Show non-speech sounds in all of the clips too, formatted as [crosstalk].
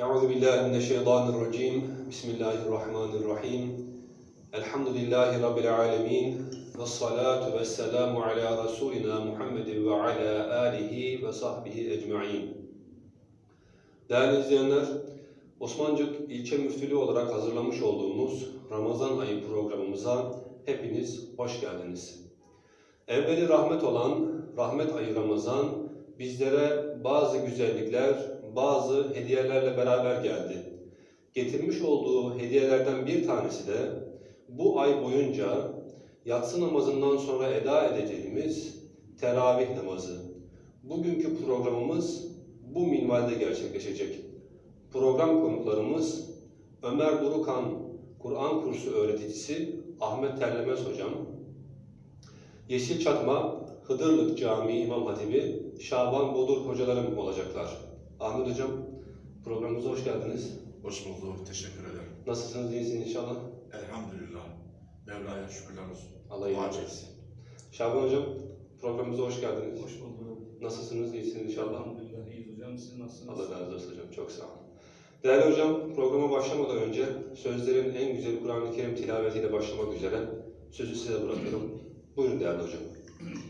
Euzu billahi mineşşeytanirracim. Bismillahirrahmanirrahim. Elhamdülillahi rabbil alamin. Ves salatu vesselamu ala rasulina Muhammedin ve ala alihi ve sahbihi ecmaîn. Değerli izleyenler, Osmancık ilçe müftülüğü olarak hazırlamış olduğumuz Ramazan ayı programımıza hepiniz hoş geldiniz. Evveli rahmet olan rahmet ayı Ramazan bizlere bazı güzellikler, bazı hediyelerle beraber geldi. Getirmiş olduğu hediyelerden bir tanesi de bu ay boyunca yatsı namazından sonra eda edeceğimiz teravih namazı. Bugünkü programımız bu minvalde gerçekleşecek. Program konuklarımız Ömer Durukan, Kur'an kursu öğreticisi Ahmet Terlemez Hocam, Yeşil Çatma, Hıdırlık Camii İmam Hatibi Şaban Bodur hocalarım olacaklar. Ahmet Hocam, programımıza hoş geldiniz. Hoş bulduk, teşekkür ederim. Nasılsınız, iyisiniz inşallah? Elhamdülillah. Mevla'ya şükürler olsun. Allah iyilik versin. Şaban Hocam, programımıza hoş geldiniz. Hoş bulduk. Nasılsınız, iyisiniz inşallah? Elhamdülillah iyiyiz hocam. Siz nasılsınız? Allah razı olsun hocam, çok sağ olun. Değerli hocam, programa başlamadan önce sözlerin en güzel Kur'an-ı Kerim tilavetiyle başlamak üzere sözü size bırakıyorum. Buyurun değerli hocam. [clears throat]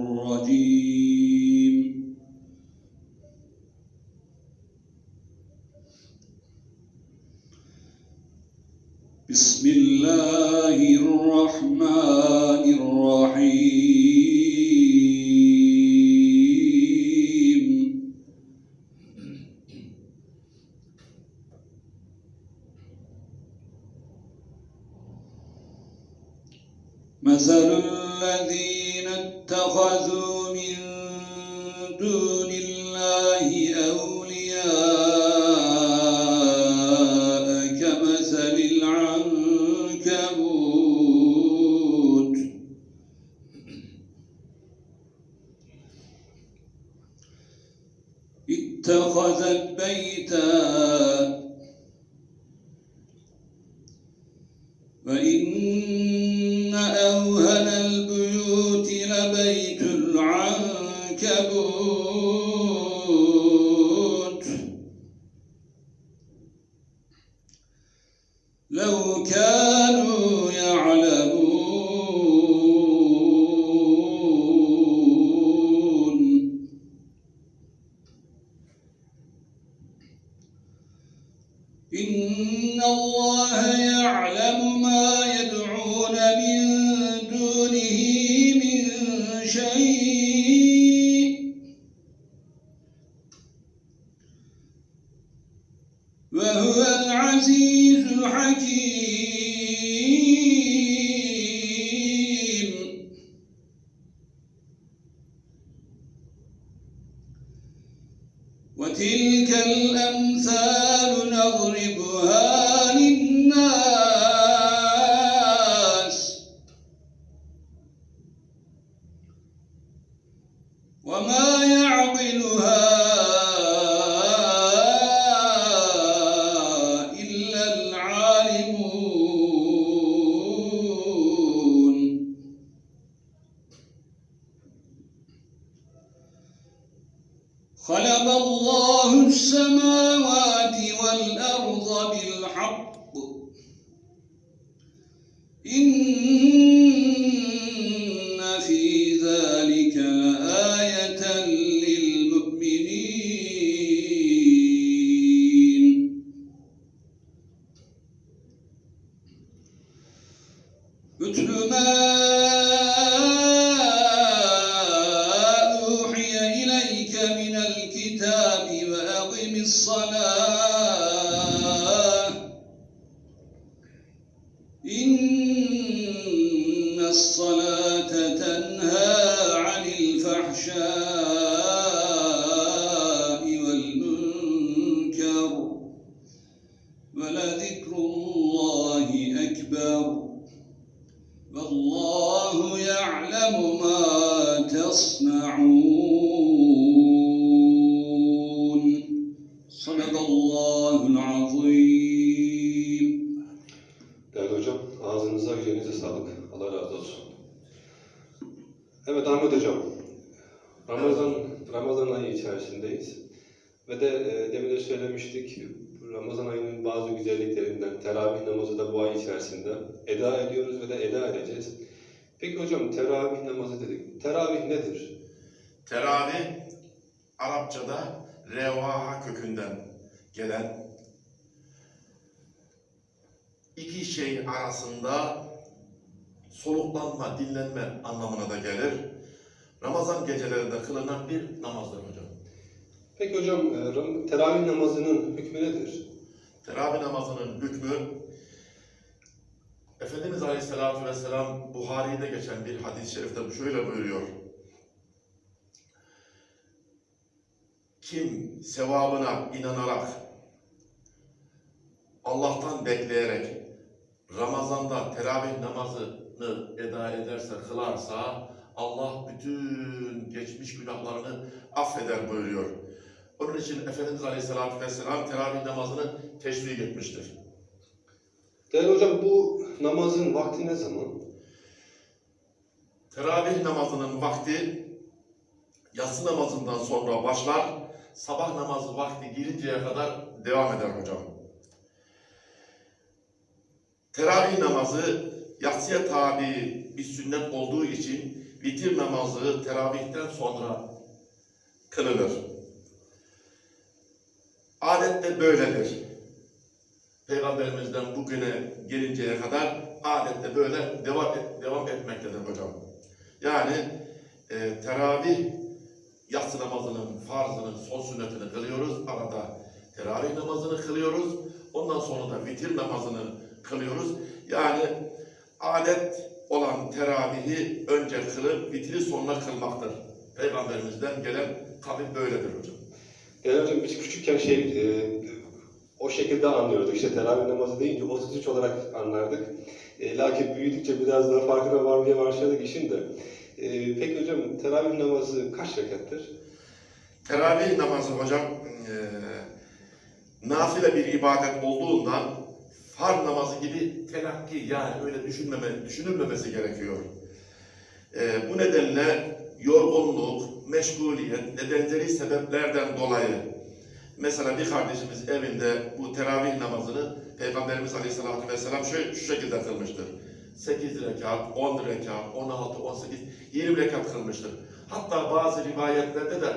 do cœur. وهو العزيز الحكيم. السماوات والأرض بالحق. إن في ذلك لآية للمؤمنين. اتل ما كفروا والله يعلم ما تصنعون صدق الله العظيم Değerli hocam, ağzınıza, yüreğinize sağlık. Allah razı olsun. Evet Ahmet hocam, Ramazan, Ramazan ayı içerisindeyiz. Ve de e, demin de söylemiştik, teravih namazı da bu ay içerisinde eda ediyoruz ve de eda edeceğiz. Peki hocam, teravih namazı dedik. Teravih nedir? Teravih, Arapçada revaha kökünden gelen iki şey arasında soluklanma, dinlenme anlamına da gelir. Ramazan gecelerinde kılınan bir namazdır hocam. Peki hocam, e, teravih namazının hükmü nedir? Teravih namazının hükmü Efendimiz Aleyhisselatü Vesselam Buhari'de geçen bir hadis-i şerifte şöyle buyuruyor. Kim sevabına inanarak Allah'tan bekleyerek Ramazan'da teravih namazını eda ederse, kılarsa Allah bütün geçmiş günahlarını affeder buyuruyor. Onun için Efendimiz Aleyhisselatü Vesselam teravih namazını teşvik etmiştir. Değerli hocam, bu namazın vakti ne zaman? Teravih namazının vakti yatsı namazından sonra başlar, sabah namazı vakti girinceye kadar devam eder hocam. Teravih namazı yatsıya tabi bir sünnet olduğu için vitir namazı teravihten sonra kılınır. Adette böyledir. Peygamberimizden bugüne gelinceye kadar adette böyle devam, et- devam etmektedir hocam. Yani e, teravih yatsı namazının farzının son sünnetini kılıyoruz. Arada teravih namazını kılıyoruz. Ondan sonra da vitir namazını kılıyoruz. Yani adet olan teravihi önce kılıp vitri sonra kılmaktır. Peygamberimizden gelen kavim böyledir hocam. Değerli hocam, biz küçükken şey, e, o şekilde anlıyorduk. İşte teravih namazı deyince 33 olarak anlardık. E, lakin büyüdükçe biraz daha farkına varmaya başladık işin de. E, peki hocam, teravih namazı kaç rekattır? Teravih namazı hocam eee nafile bir ibadet olduğundan far namazı gibi telakki yani öyle düşünmeme, düşünülmemesi gerekiyor. Eee, bu nedenle yorgunluk, meşguliyet ve benzeri sebeplerden dolayı mesela bir kardeşimiz evinde bu teravih namazını Peygamberimiz Aleyhisselatü Vesselam şöyle, şu şekilde kılmıştır. 8 rekat, 10 rekat, 16, 18, 20 rekat kılmıştır. Hatta bazı rivayetlerde de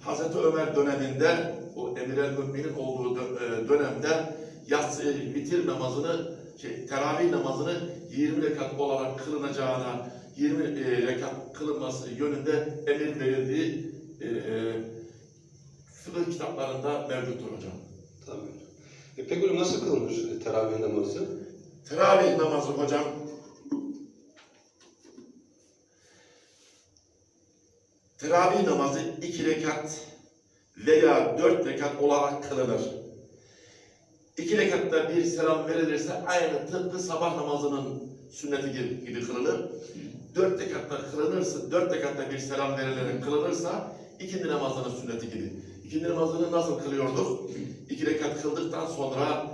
Hazreti Ömer döneminde, o Emir el Mümin'in olduğu e, dönemde yatsı, vitir namazını, şey, teravih namazını 20 rekat olarak kılınacağına, 20 e, rekat kılınması yönünde emir verildiği e, e, fıkıh kitaplarında mevcuttur hocam. Tabii. E, peki hocam nasıl kılınır e, teravih namazı? Teravih namazı hocam Teravih namazı iki rekat veya dört rekat olarak kılınır. İki rekatta bir selam verilirse aynı tıpkı sabah namazının sünneti gibi, gibi kılınır. Dört rekatta kılınırsa, dört rekatta bir selam verilerek kılınırsa ikindi namazının sünneti gibi. İkindi namazını nasıl kılıyorduk? İki rekat kıldıktan sonra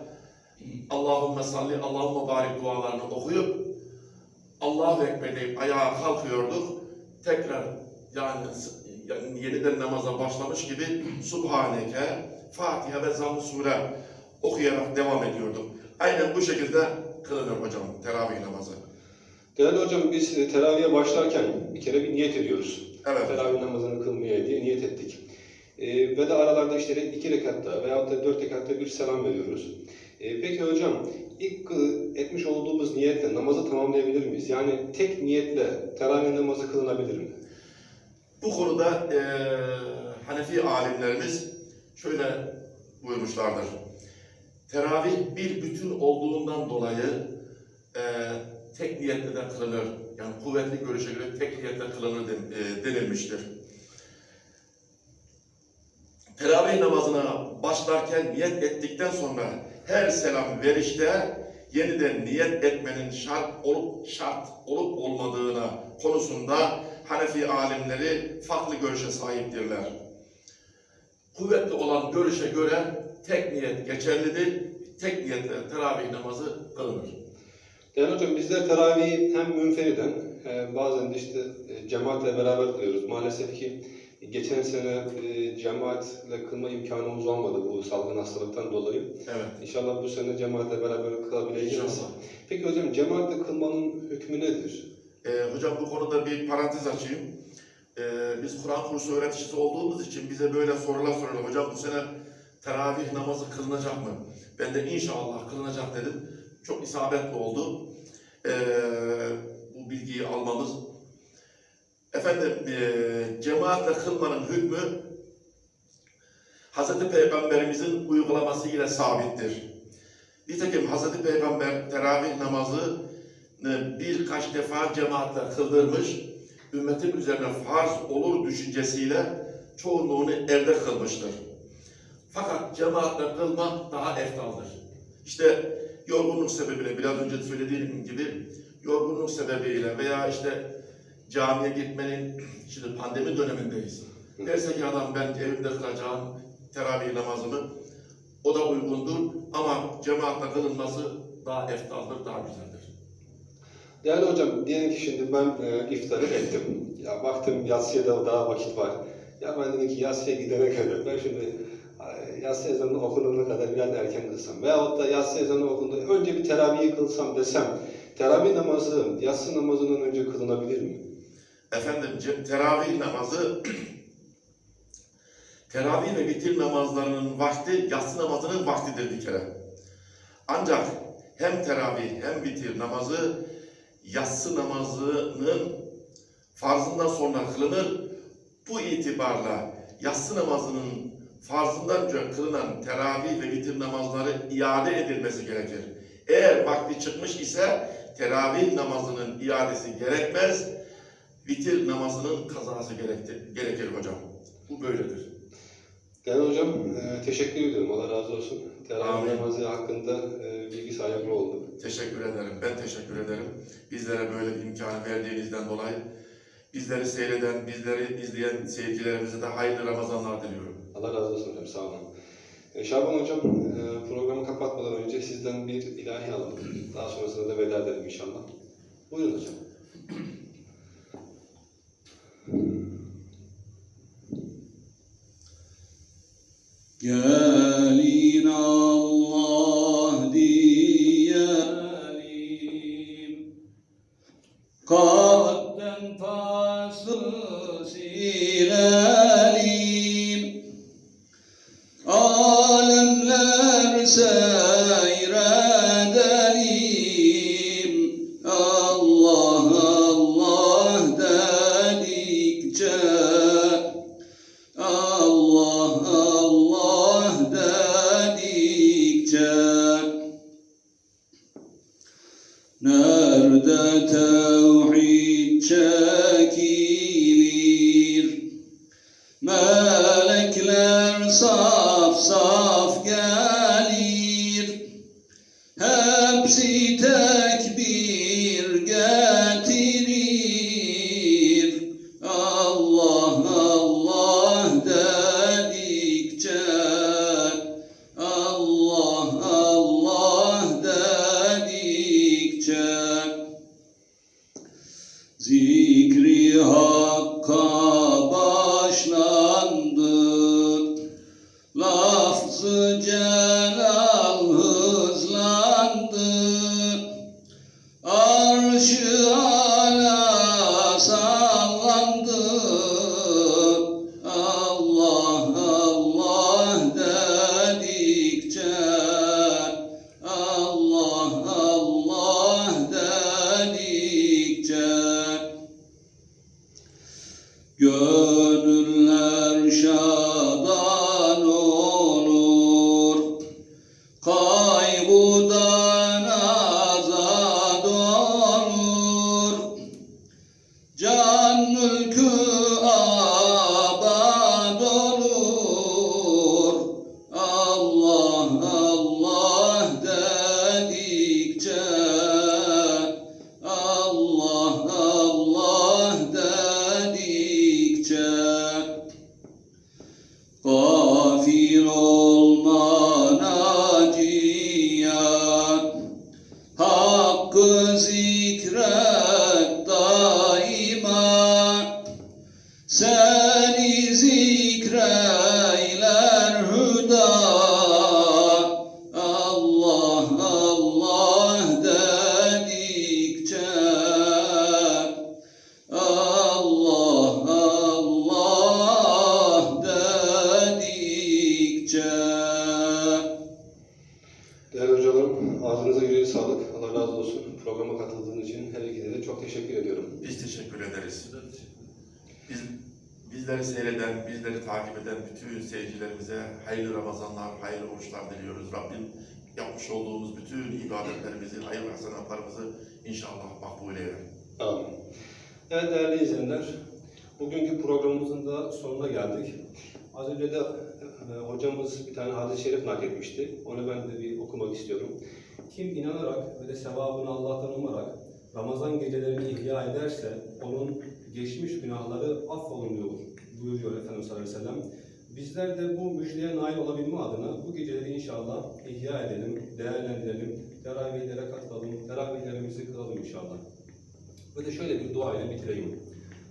Allahümme salli, Allahümme barik dualarını okuyup Allahu Ekber deyip ayağa kalkıyorduk. Tekrar yani, yani yeniden namaza başlamış gibi Subhaneke, Fatiha ve Zamm-ı Sure okuyarak devam ediyorduk. Aynen bu şekilde kılınır hocam teravih namazı. Değerli hocam biz e, teravihe başlarken bir kere bir niyet ediyoruz. Evet. Teravih namazını kılmaya diye niyet ettik. E, ve de aralarda işte iki rekatta veyahut da dört rekatta bir selam veriyoruz. E, peki hocam ilk etmiş olduğumuz niyetle namazı tamamlayabilir miyiz? Yani tek niyetle teravih namazı kılınabilir mi? Bu konuda eee Hanefi alimlerimiz şöyle buyurmuşlardır. Teravih bir bütün olduğundan dolayı eee tek niyetle de kılınır. Yani kuvvetli görüşe göre tek niyetle kılınır denilmiştir. Teravih namazına başlarken niyet ettikten sonra her selam verişte yeniden niyet etmenin şart olup şart olup olmadığına konusunda Hanefi alimleri farklı görüşe sahiptirler. Kuvvetli olan görüşe göre tek niyet geçerlidir. Tek niyetle teravih namazı kılınır. Değerli hocam bizler teravihi hem münferiden e, bazen de işte e, cemaatle beraber kılıyoruz. Maalesef ki geçen sene e, cemaatle kılma imkanımız olmadı bu salgın hastalıktan dolayı. Evet. İnşallah bu sene cemaatle beraber kılabileceğiz. İnşallah. Peki hocam cemaatle kılmanın hükmü nedir? Ee, hocam bu konuda bir parantez açayım. Ee, biz Kur'an kursu öğreticisi olduğumuz için bize böyle sorular soruyorlar. Hocam bu sene teravih namazı kılınacak mı? Ben de inşallah kılınacak dedim. Çok isabetli oldu. Ee, bu bilgiyi almamız. Efendim, ee, cemaatle kılmanın hükmü Hz. Peygamberimizin uygulaması ile sabittir. Nitekim Hz. Peygamber teravih namazı birkaç defa cemaatle kıldırmış, ümmetin üzerine farz olur düşüncesiyle çoğunluğunu evde kılmıştır. Fakat cemaatle kılmak daha eftaldır. İşte yorgunluk sebebiyle, biraz önce söylediğim gibi yorgunluk sebebiyle veya işte camiye gitmenin, şimdi pandemi dönemindeyiz. Derse ki adam ben evimde kılacağım teravih namazımı, o da uygundur ama cemaatle kılınması daha eftaldır, daha güzeldir. Değerli hocam, diyelim ki şimdi ben e, iftarı ettim. Ya baktım yatsıya da daha vakit var. Ya ben dedim ki yatsıya gidene kadar ben şimdi yatsı ezanı okunana kadar biraz erken kılsam. Veyahut da yatsı ezanı okundu. Önce bir teravihi kılsam desem. Teravih namazı yatsı namazından önce kılınabilir mi? Efendim teravih namazı [clears throat] teravih ve vitir namazlarının vakti yatsı namazının vaktidir bir kere. Ancak hem teravih hem vitir namazı yatsı namazının farzından sonra kılınır. Bu itibarla yatsı namazının farzından önce kılınan teravih ve vitir namazları iade edilmesi gerekir. Eğer vakti çıkmış ise teravih namazının iadesi gerekmez vitir namazının kazası gerektir, gerekir hocam. Bu böyledir. Değerli hocam, e, teşekkür ediyorum. Allah razı olsun. Teravih namazı hakkında e, bilgi sahibi olduk. Teşekkür ederim. Ben teşekkür ederim. Bizlere böyle bir imkanı verdiğinizden dolayı bizleri seyreden, bizleri izleyen seyircilerimize de hayırlı Ramazanlar diliyorum. Allah razı olsun hocam, sağ olun. E, Şaban hocam, e, programı kapatmadan önce sizden bir ilahi alalım. Daha sonrasında da veda edelim inşallah. Buyurun hocam. Gelin Allah diyelim Kalpten fasıl silelim Krihā Gönüller şad teşekkür ederiz. Biz, bizleri seyreden, bizleri takip eden bütün seyircilerimize hayırlı Ramazanlar, hayırlı oruçlar diliyoruz. Rabbim yapmış olduğumuz bütün ibadetlerimizi, hayır ve hasenatlarımızı inşallah makbul eyler. Amin. Evet değerli izleyenler, bugünkü programımızın da sonuna geldik. Az önce de e, hocamız bir tane hadis-i şerif nakletmişti. Onu ben de bir okumak istiyorum. Kim inanarak ve de sevabını Allah'tan umarak Ramazan gecelerini ihya ederse onun geçmiş günahları affolunuyor buyuruyor Efendimiz sallallahu. Bizler de bu müjdeye nail olabilme adına bu geceleri inşallah ihya edelim, değerlendirelim, teravihlere katılalım, teravihlerimizi kılalım inşallah. Ve de şöyle bir dua ile bitireyim.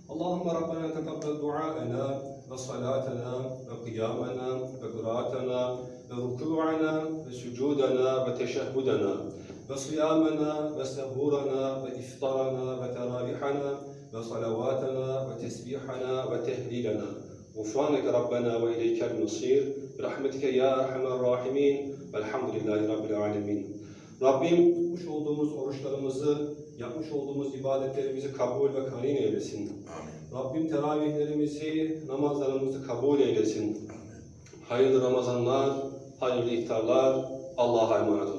Allahümme Rabbena tekabbel duaena ve salatena ve kıyamena ve kıraatena ve rükû'ana ve sucudana ve teşehhudana ve siyamena ve sehurana ve iftarana ve teravihana ve salavatana ve tesbihana ve tehlilana. غفرانك ربنا وإليك المصير برحمتك يا أرحم الراحمين والحمد لله رب العالمين Rabbim tutmuş olduğumuz oruçlarımızı, yapmış olduğumuz ibadetlerimizi kabul ve karin eylesin. Amin. Rabbim teravihlerimizi, namazlarımızı kabul eylesin. Amin. Hayırlı Ramazanlar, hayırlı iftarlar. Allah'a emanet olun.